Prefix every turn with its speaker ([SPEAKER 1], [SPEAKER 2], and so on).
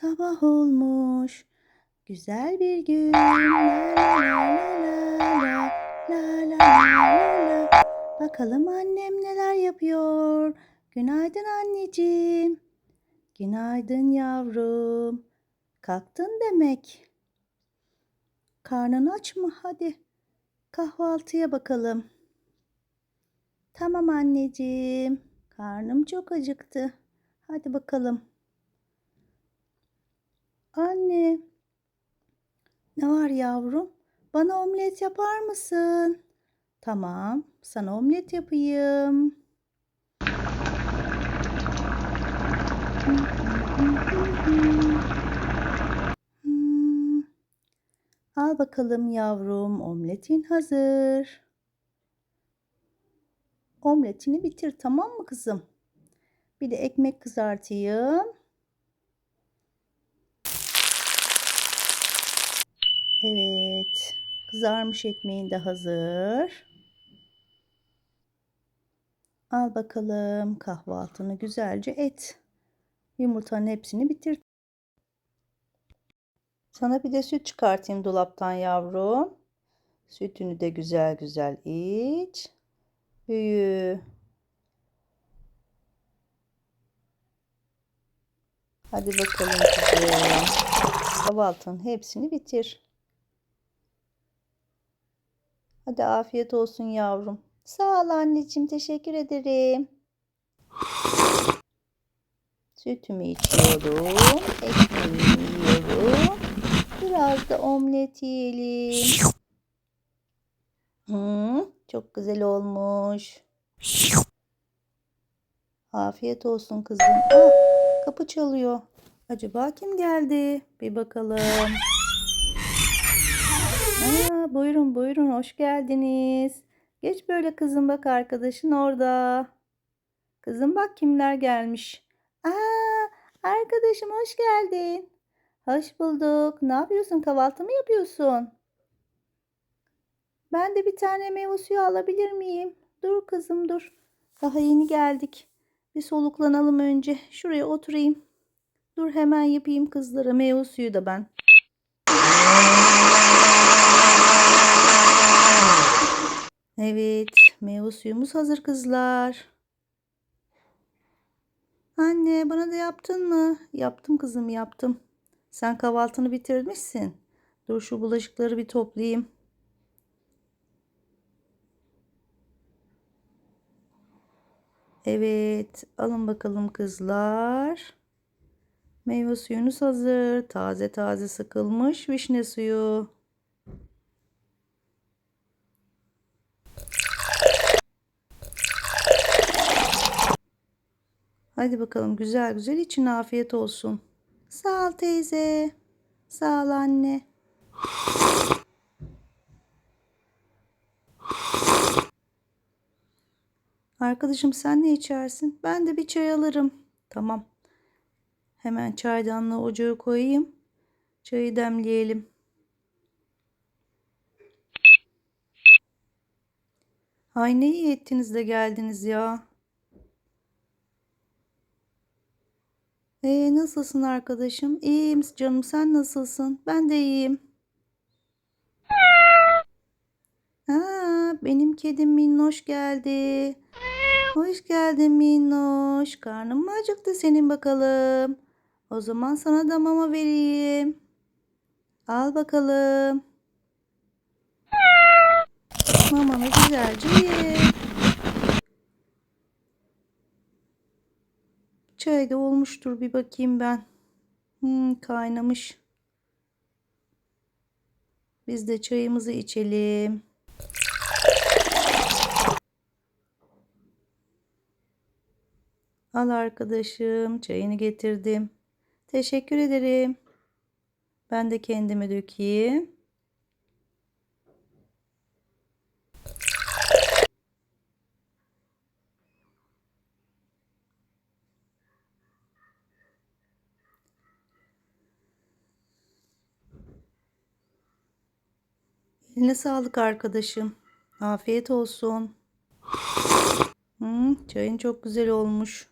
[SPEAKER 1] Sabah olmuş. Güzel bir gün. Bakalım annem neler yapıyor. Günaydın anneciğim. Günaydın yavrum. Kalktın demek. Karnın aç mı? Hadi kahvaltıya bakalım. Tamam anneciğim. Karnım çok acıktı. Hadi bakalım. Anne. Ne var yavrum? Bana omlet yapar mısın? Tamam, sana omlet yapayım. Hmm. Al bakalım yavrum, omletin hazır. Omletini bitir tamam mı kızım? Bir de ekmek kızartayım. Evet. Kızarmış ekmeğin de hazır. Al bakalım kahvaltını güzelce et. Yumurtanın hepsini bitir. Sana bir de süt çıkartayım dolaptan yavrum. Sütünü de güzel güzel iç. Büyü. Hadi bakalım kızım. Kahvaltının hepsini bitir. Hadi afiyet olsun yavrum. Sağ ol anneciğim. Teşekkür ederim. Sütümü içiyorum. Ekmeğimi yiyorum. Biraz da omlet yiyelim. Hı, çok güzel olmuş. Afiyet olsun kızım. Ah, kapı çalıyor. Acaba kim geldi? Bir bakalım. Buyurun buyurun hoş geldiniz. Geç böyle kızım bak arkadaşın orada. Kızım bak kimler gelmiş. Aa, arkadaşım hoş geldin. Hoş bulduk. Ne yapıyorsun? Kahvaltı mı yapıyorsun? Ben de bir tane meyve suyu alabilir miyim? Dur kızım dur. Daha yeni geldik. Bir soluklanalım önce. Şuraya oturayım. Dur hemen yapayım kızlara meyve suyu da ben. Evet, meyve suyumuz hazır kızlar. Anne, bana da yaptın mı? Yaptım kızım, yaptım. Sen kahvaltını bitirmişsin. Dur şu bulaşıkları bir toplayayım. Evet, alın bakalım kızlar. Meyve suyunuz hazır. Taze taze sıkılmış vişne suyu. Hadi bakalım güzel güzel için afiyet olsun. Sağ ol teyze. Sağ ol anne. Arkadaşım sen ne içersin? Ben de bir çay alırım. Tamam. Hemen çaydanlığı ocağa koyayım. Çayı demleyelim. Ay ne iyi ettiniz de geldiniz ya. Ee, nasılsın arkadaşım? İyiyim canım sen nasılsın? Ben de iyiyim. Aa, benim kedim Minnoş geldi. Hoş geldin Minnoş. Karnın mı acıktı senin bakalım? O zaman sana da mama vereyim. Al bakalım. Mamanı güzelce ye. Çay da olmuştur bir bakayım ben. Hmm, kaynamış. Biz de çayımızı içelim. Al arkadaşım, çayını getirdim. Teşekkür ederim. Ben de kendime dökeyim. Eline sağlık arkadaşım. Afiyet olsun. Hmm, çayın çok güzel olmuş.